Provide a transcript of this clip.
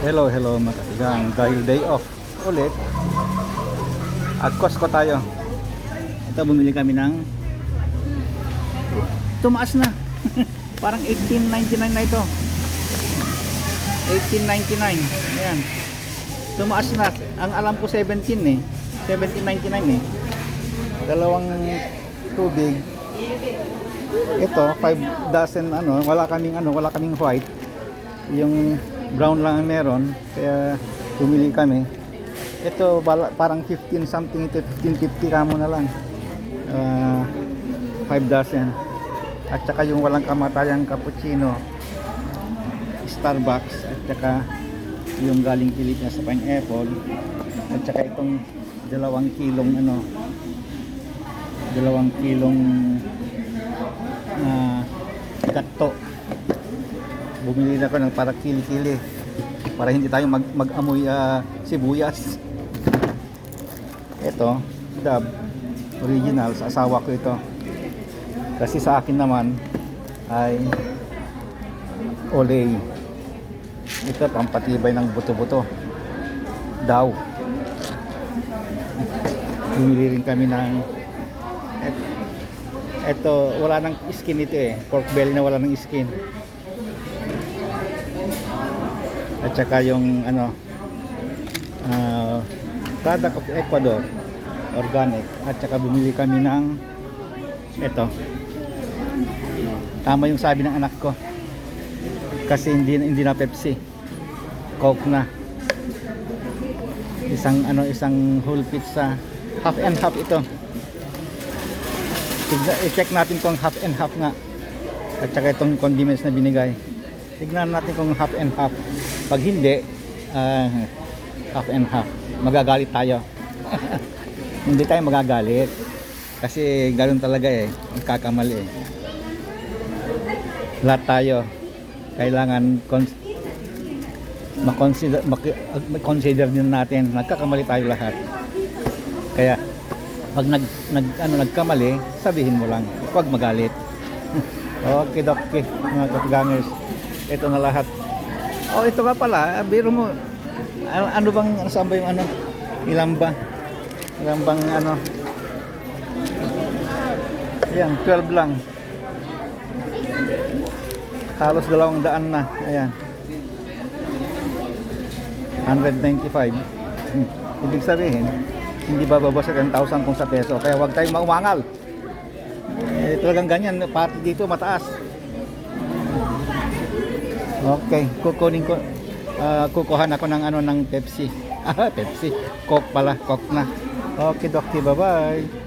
Hello, hello mga katigang. Dahil day off ulit. At Costco tayo. Ito bumili kami ng tumaas na. Parang 18.99 na ito. 18.99. Ayan. Tumaas na. Ang alam ko 17 eh. 17.99 eh. Dalawang tubig. Ito, 5 dozen ano, wala kaming ano, wala kaming white. Yung brown lang ang meron, kaya pumili kami. Ito parang 15 something ito, 15.50 kamo na lang. Ah, 5 dozen. At saka yung walang kamatayang cappuccino, Starbucks, at saka yung galing Pilipinas sa pineapple, at saka itong dalawang kilong ano, dalawang kilong na gatto. Bumili na ako ng para kili-kili para hindi tayo mag mag-amoy ah, sibuyas. Ito, dab original sa asawa ko ito. Kasi sa akin naman ay olay. Ito pampatibay ng buto-buto. Daw. Bumili rin kami ng et- eto, wala nang skin ito eh. Pork belly na wala nang skin. At saka yung ano ah product of Ecuador organic. At saka bumili kami ng ito tama yung sabi ng anak ko. Kasi hindi hindi na Pepsi. Coke na. Isang ano isang whole pizza. Half and half ito. I-check natin kung half and half nga. At saka itong condiments na binigay tignan natin kung half and half. Pag hindi ah, half and half. Magagalit tayo. Hindi tayo magagalit. Kasi ganoon talaga eh. Magkakamali eh. Lahat tayo kailangan makonsider mak- consider din natin. Nagkakamali tayo lahat. Kaya pag nag, nag ano nagkamali sabihin mo lang. Huwag magalit. Okay okay mga kapigangers ito na lahat. Oh ito ka pala. Biro mo. Ano, ano bang saan ba yung ano? Ilan ba? Ilan bang ano? Yan 12 lang. Halos dalawang daan na. Ayan. 195 Hmm. ibig sabihin hindi bababa sa 10,000 kung sa peso? Kaya huwag tayong maumangal eh, talagang ganyan. Pati dito mataas okay kukunin ko ah, kukuhan ako ng ano ng Pepsi. Ah Pepsi. Coke pala Coke na. Okay Doc bye bye